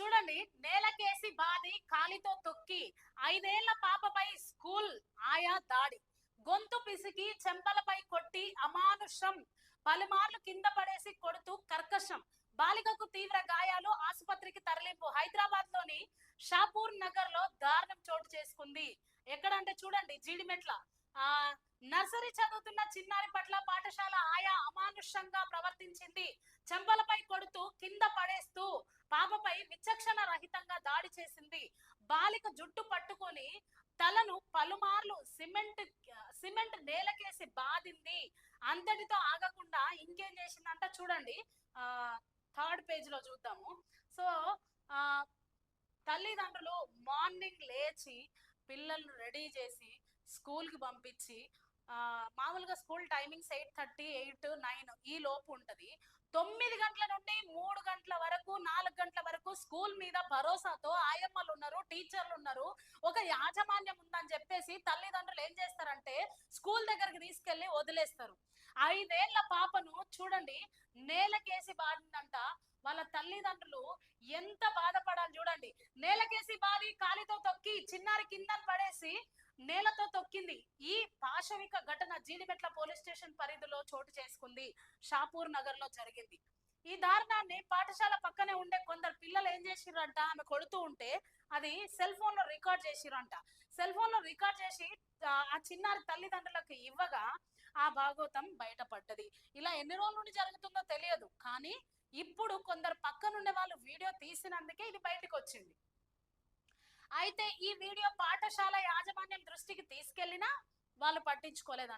చూడండి నేలకేసి బాధి కాలితో తొక్కి ఐదేళ్ళ పాపపై స్కూల్ ఆయా దాడి. గొంతు పిసికి చెంపలపై కొట్టి అమానుషం పలుమార్లు కింద పడేసి కొడుతూ కర్కశం. బాలికకు తీవ్ర గాయాలు ఆసుపత్రికి తరలింపు. హైదరాబాద్లోని షాపూర్ నగర్లో దారుణం చోటు చేసుకుంది. ఎక్కడంటే చూడండి జీడిమెట్ల. ఆ నర్సరీ చదువుతున్న చిన్నారి పట్ల పాఠశాల ఆయా అమానుషంగా ప్రవర్తించింది. చెంపలపై కొడుతూ పాపపై విచక్షణ రహితంగా దాడి చేసింది. బాలిక జుట్టు పట్టుకొని తలను పలుమార్లు సిమెంట్ సిమెంట్ నేలకేసి బాధింది అంతటితో ఆగకుండా ఇంకేం చేసిందంట చూడండి. ఆ థర్డ్ పేజ్లో చూద్దాము. సో ఆ తల్లిదండ్రులు మార్నింగ్ లేచి పిల్లల్ని రెడీ చేసి స్కూల్కి పంపించి మామూలుగా school timings eight thirty eight nine ఈ లోపు ఉంటుంది. తొమ్మిది గంటల నుండి మూడు గంటల వరకు నాలుగు గంటల వరకు స్కూల్ మీద భరోసాతో ఆయమ్మలు ఉన్నారు టీచర్లు ఉన్నారు. ఒక యాజమాన్యం ఉందని చెప్పేసి తల్లిదండ్రులు ఏం చేస్తారంటే స్కూల్ దగ్గరికి తీసుకెళ్ళి వదిలేస్తారు. ఐదేళ్ళ పాపను చూడండి నేలకేసి బాధిందంట వాళ్ళ తల్లిదండ్రులు ఎంత బాధపడాలి చూడండి. నేలకేసి బాధి కాలితో తొక్కి చిన్నారి కింద పడేసి నేలతో తొక్కింది. పాశవిక ఘటన జీలిమెట్ల పోలీస్ స్టేషన్ పరిధిలో చోటు చేసుకుంది. షాపూర్ నగర్లో జరిగింది. ఈ దారుణాన్ని పాఠశాల పక్కనే ఉండే కొందరు పిల్లలు ఏం చేసిరంట ఆమె కొడుతూ ఉంటే అది సెల్ ఫోన్లో రికార్డ్ చేసిర్రంట. సెల్ ఫోన్లో రికార్డ్ చేసి ఆ చిన్నారి తల్లిదండ్రులకు ఇవ్వగా ఆ భాగవతం బయటపడ్డది. ఇలా ఎన్ని రోజుల నుండి జరుగుతుందో తెలియదు. కానీ ఇప్పుడు కొందరు పక్కనుండే వాళ్ళు వీడియో తీసినందుకే ఇది బయటకు వచ్చింది అయితే ఈ వీడియో పాఠశాల వాళ్ళు పట్టించుకోలేదంట.